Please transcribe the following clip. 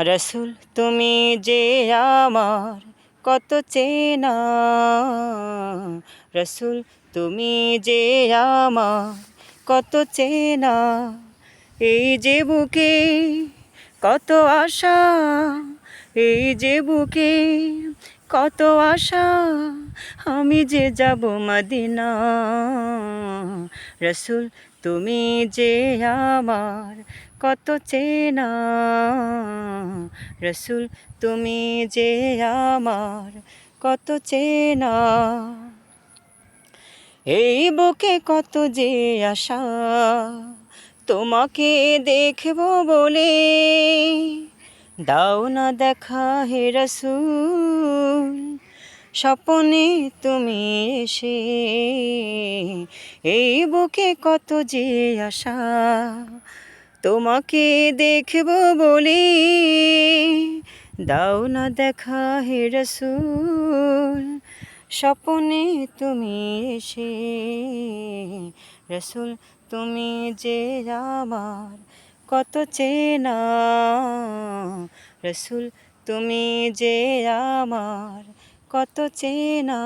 রসুল, তুমি যে আমার কত চেনা। রসুল, তুমি যে আমার কত চেনা। এই যে বুকে কত আশা, এই যে বুকে কত আশা, আমি যে যাব মদিনা। রসুল, তুমি যে আমার কত চেনা। রসুল, তুমি যে আমার কত চেনা। এই বুকে কত যে আশা, তোমাকে দেখব বলে। দাও না দেখা হে রসুল, স্বপনে তুমি এসে। এই বুকে কত যে আশা তোমাকে দেখব বলে। দাও না দেখা হে রসুল, স্বপনে তুমি এসে। রসুল, তুমি যে আমার কত চেনা। রসুল, তুমি যে আমার কত চেনা।